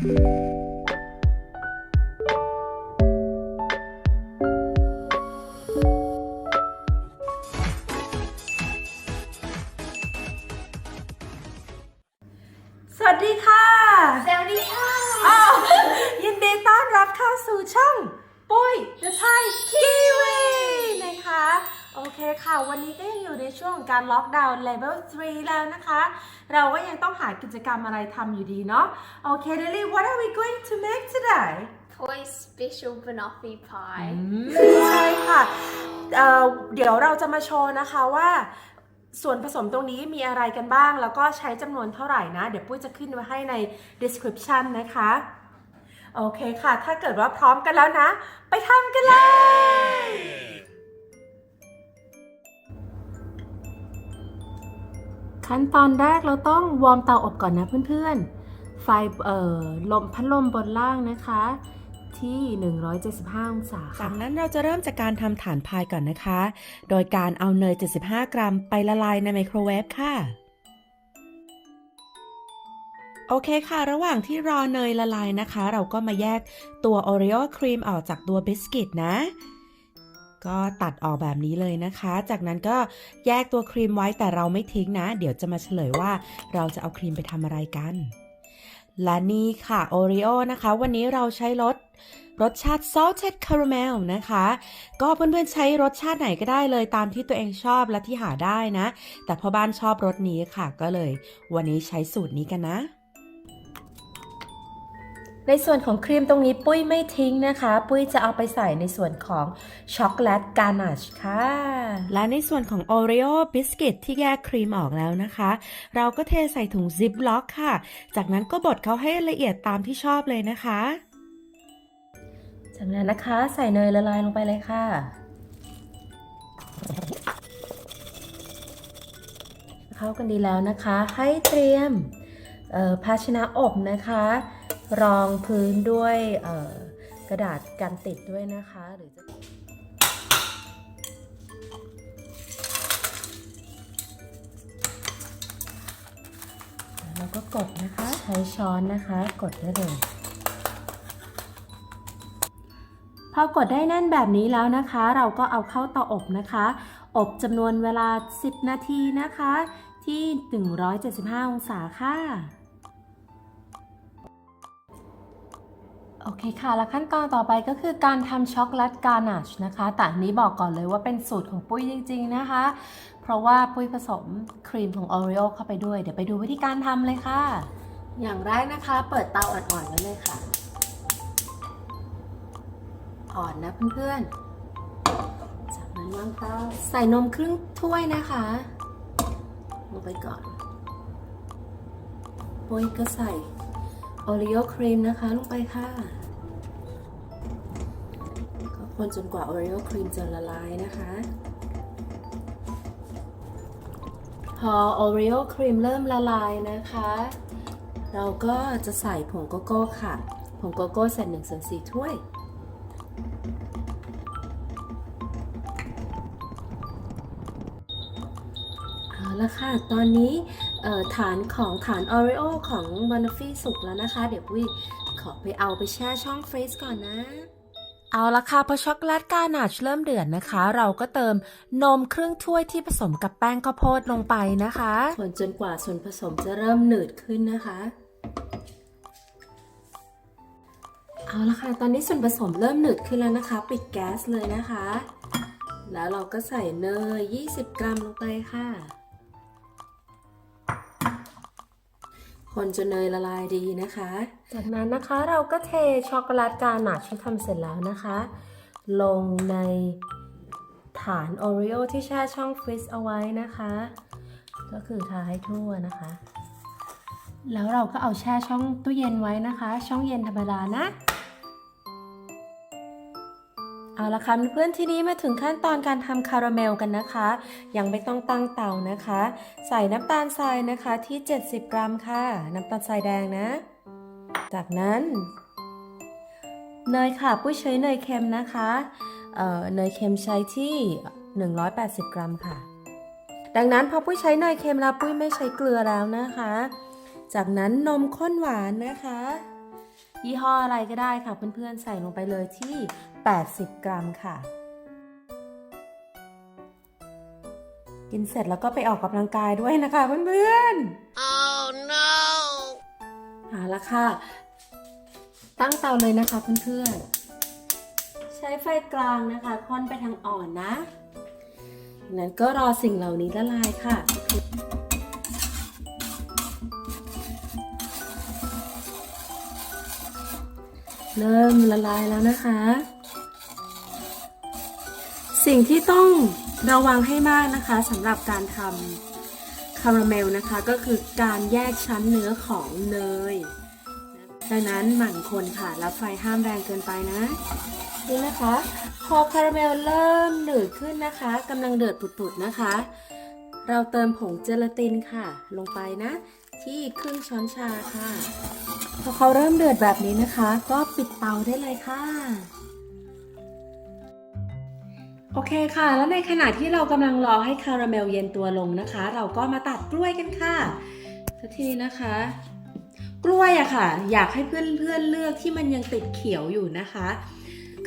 สวัสดีค่ะสวัสดีค่ะอ้าวยินดีต้อนรับเข้าสู่ช่อง ปุ้ย The Thai Kiwi นะคะ โอเคค่ะ วันนี้ก็ยังอยู่ในช่วงของการล็อกดาวน์ level 3 แล้วนะคะ เราก็ยังต้องหากิจกรรมอะไรทำอยู่ดีเนาะโอเค Lily what are we going to make today Toy Special Banoffee Pie ใช่ค่ะเอ่อเดี๋ยวเราจะมาโชว์นะคะว่าส่วนผสมตรงนี้มีอะไรกันบ้าง แล้วก็ใช้จำนวนเท่าไหร่นะ เดี๋ยวปุ้ยจะขึ้นไว้ให้ใน description นะคะ โอเคค่ะ ถ้าเกิดว่าพร้อมกันแล้วนะ ไปทำกันเลย ขั้นตอนแรกเราต้องวอร์มเตาอบก่อนนะเพื่อนๆ ไฟเอ่อลมพัดลมบนล่างนะคะ ที่ 175 องศาจากนั้นเราจะเริ่มจากการทำฐานพายก่อนนะคะ โดยการเอาเนย 75 กรัมไปละลายในไมโครเวฟค่ะโอเคค่ะ ระหว่างที่รอเนยละลายนะคะ เราก็มาแยกตัวโอรีโอครีมออกจากตัวบิสกิตนะ ก็ตัดออกแบบนี้เลยนะคะ จากนั้นก็แยกตัวครีมไว้แต่เราไม่ทิ้งนะ เดี๋ยวจะมาเฉลยว่าเราจะเอาครีมไปทำอะไรกัน และนี่ค่ะโอรีโอนะคะ วันนี้เราใช้รสรสชาติ salted caramel นะคะ ก็เพื่อนๆใช้รสชาติไหนก็ได้เลยตามที่ตัวเองชอบและที่หาได้นะ แต่พ่อบ้านชอบรสนี้ค่ะก็เลย วันนี้ใช้สูตรนี้กันนะ ในส่วนของครีมตรงนี้ปุ้ยไม่ทิ้งนะคะ ปุ้ยจะเอาไปใส่ในส่วนของช็อกโกแลตกานาชค่ะ และในส่วนของ Oreo บิสกิตที่แยกครีมออกแล้วนะคะ เราก็เทใส่ถุงซิปล็อกค่ะ จากนั้นก็บดเขาให้ละเอียดตามที่ชอบเลยนะคะ จากนั้นนะคะใส่เนยละลายลงไปเลยค่ะเข้ากันดีแล้วนะคะ ให้เตรียมเอ่อภาชนะอบนะคะ รองพื้นด้วยกระดาษกันติดด้วยนะคะหรือจะแล้วก็กดนะคะใช้ช้อนนะคะกดได้เลยพอกดได้แน่นแบบนี้แล้วนะคะ เราก็เอาเข้าเตาอบนะคะ อบจำนวนเวลา 10 นาทีนะคะ ที่ 175 องศาค่ะ โอเคค่ะ แล้วขั้นตอนต่อไปก็คือการทำช็อกโกแลตกานาชนะคะ แต่อันนี้บอกก่อนเลยว่าเป็นสูตรของปุ้ยจริง ๆนะคะ เพราะว่าปุ้ยผสมครีมของ Oreo เข้าไปด้วย เดี๋ยวไปดูวิธีการทำเลยค่ะ อย่างแรกนะคะ เปิดเตาอ่อนๆไว้เลยค่ะ อ่อนนะเพื่อนๆ จากนั้นวางเตาใส่นมครึ่งถ้วยนะคะลงไปก่อนปุ้ยก็ใส่ อรีโอครีมนะคะลงไปค่ะก็คนจนกว่าโอรีโอครีมจะละลายนะคะ พอโอรีโอครีมเริ่มละลายนะคะ เราก็จะใส่ผงโกโก้ค่ะ ผงโกโก้ใส่หนึ่งส่วนสี่ถ้วย เอาละค่ะ ตอนนี้เอ่อฐานของฐานออริโอของบานฟี่สุกแล้วนะคะ เดี๋ยวปุ้ยขอไปเอาไปแช่ช่องฟรีซก่อนนะเอาละค่ะพอช็อกโกแลตกานาชเริ่มเดือดนะคะ เราก็เติมนมครึ่งถ้วยที่ผสมกับแป้งข้าวโพดลงไปนะคะคนจนกว่าส่วนผสมจะเริ่มหนืดขึ้นนะคะ เอาละค่ะ ตอนนี้ส่วนผสมเริ่มหนืดขึ้นแล้วนะคะ ปิดแก๊สเลยนะคะ แล้วเราก็ใส่เนย 20 กรัมลงไปค่ะ คนจนเนยละลายดีนะคะ จากนั้นนะคะเราก็เทช็อกโกแลตกาหนาที่ทำเสร็จแล้วนะคะ ลงในฐานโอรีโอที่แช่ช่องฟรีซเอาไว้นะคะ ก็คือทาให้ทั่วนะคะ แล้วเราก็เอาแช่ช่องตู้เย็นไว้นะคะ ช่องเย็นธรรมดานะ เอาละค่ะเพื่อนที่นี้มาถึงขั้นตอนการทำคาราเมลกันนะคะ ยังไม่ต้องตั้งเตานะคะ ใส่น้ำตาลทรายนะคะที่ 70 กรัมค่ะ น้ำตาลทรายแดงนะ จากนั้นเนยค่ะปุ้ยใช้เนยเค็มนะคะเเนยเค็มใช้ที่ 180 กรัมค่ะ ดังนั้นพอปุ้ยใช้เนยเค็มแล้วปุ้ยไม่ใช้เกลือแล้วนะคะ จากนั้นนมข้นหวานนะคะ ยี่ห้ออะไรก็ได้ค่ะเพื่อนๆใส่ลงไปเลยที่ 80 กรัมค่ะ กินเสร็จแล้วก็ไปออกกำลังกายด้วยนะคะเพื่อนๆ oh no เอาละค่ะ ตั้งเตาเลยนะคะเพื่อนๆ ใช้ไฟกลางนะคะค่อนไปทางอ่อนนะจากนั้นก็รอสิ่งเหล่านี้ละลายค่ะ เริ่มละลายแล้วนะคะ สิ่งที่ต้องระวังให้มากนะคะสำหรับการทำคาราเมลนะคะ ก็คือการแยกชั้นเนื้อของเนยดังนั้นหมั่นคนค่ะแล้วไฟห้ามแรงเกินไปนะนี่นะคะ พอคาราเมลเริ่มหนืดขึ้นนะคะกำลังเดือดปุดๆนะคะ เราเติมผงเจลาตินค่ะ ลงไปนะ ที่ครึ่งช้อนชาค่ะ พอเขาเริ่มเดือดแบบนี้นะคะ ก็ปิดเตาได้เลยค่ะ โอเคค่ะ แล้วในขณะที่เรากำลังรอให้คาราเมลเย็นตัวลงนะคะ เราก็มาตัดกล้วยกันค่ะทีนี้นะคะ กล้วยอะค่ะ อยากให้เพื่อนๆเลือกที่มันยังติดเขียวอยู่นะคะ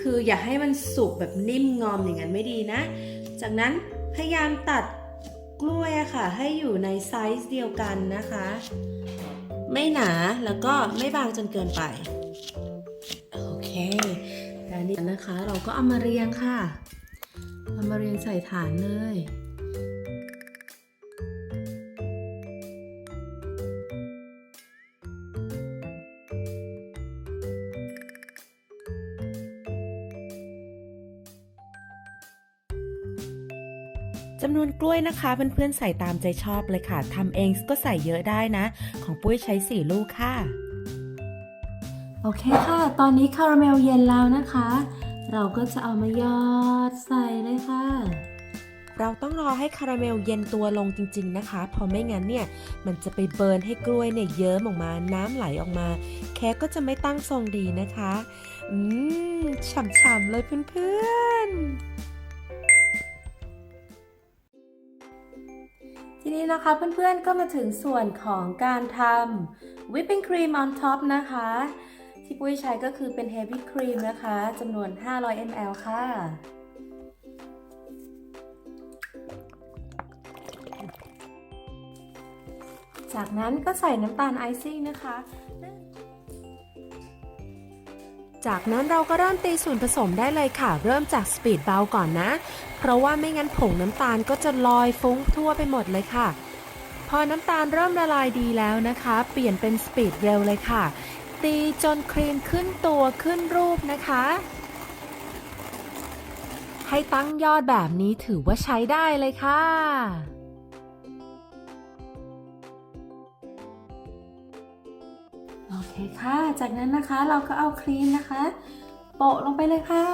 คืออย่าให้มันสุกแบบนิ่มงอมอย่างนั้นไม่ดีนะ จากนั้นพยายามตัดกล้วยอะค่ะ ให้อยู่ในไซส์เดียวกันนะคะ ไม่หนาแล้วก็ไม่บางจนเกินไป โอเคแล้วนี่นะคะเราก็เอามาเรียงค่ะ เอามาเรียงใส่ฐานเลย จำนวนกล้วยนะคะเพื่อนๆใส่ตามใจชอบเลยค่ะทำเองก็ใส่เยอะได้นะ ของปุ้ยใช้4ลูกค่ะ โอเคค่ะ ตอนนี้คาราเมลเย็นแล้วนะคะ เราก็จะเอามายอดใส่เลยค่ะเราต้องรอให้คาราเมลเย็นตัวลงจริง ๆ นะคะเพราะไม่งั้นเนี่ย มันจะไปเบิร์นให้กล้วยเนี่ยเยิ้มออกมา น้ำไหลออกมาแค่ก็จะไม่ตั้งทรงดีนะคะ อืม ฉ่ำๆเลยเพื่อน ๆ นี้นะคะเพื่อนๆก็มาถึงส่วนของการทำวิปปิ้งครีม on top นะคะ ที่ปุ้ยใช้ก็คือเป็น heavy cream นะคะจำนวน 500 ml ค่ะ จากนั้นก็ใส่น้ำตาลไอซิ่งนะคะ จากนั้นเราก็เริ่มตีส่วนผสมได้เลยค่ะ เริ่มจากสปีดเบาก่อนนะ เพราะว่าไม่งั้นผงน้ำตาลก็จะลอยฟุ้งทั่วไปหมดเลยค่ะ พอน้ำตาลเริ่มละลายดีแล้วนะคะ เปลี่ยนเป็นสปีดเร็วเลยค่ะ ตีจนครีมขึ้นตัวขึ้นรูปนะคะ ให้ตั้งยอดแบบนี้ถือว่าใช้ได้เลยค่ะ เคค่ะ จากนั้นนะคะเราก็เอาครีมนะคะ โปะลงไปเลยค่ะ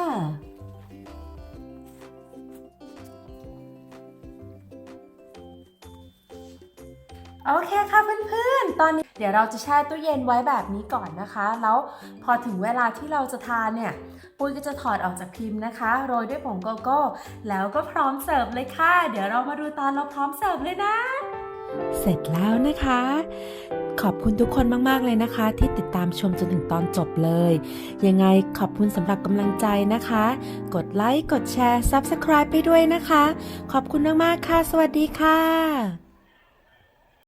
โอเคค่ะเพื่อนๆ ตอนนี้เดี๋ยวเราจะแช่ตู้เย็นไว้แบบนี้ก่อนนะคะ แล้วพอถึงเวลาที่เราจะทานเนี่ยปุ้ยก็จะถอดออกจากพิมพ์นะคะ โรยด้วยผงโกโก้ แล้วก็พร้อมเสิร์ฟเลยค่ะ เดี๋ยวเรามาดูตอนเราพร้อมเสิร์ฟเลยนะ เสร็จแล้วนะคะ ขอบคุณทุกคนมากๆเลยนะคะ ที่ติดตามชมจนถึงตอนจบเลย ยังไงขอบคุณสำหรับกำลังใจนะคะ กดไลค์ กดแชร์ Subscribe ไปด้วยนะคะ ขอบคุณมากๆค่ะ สวัสดีค่ะ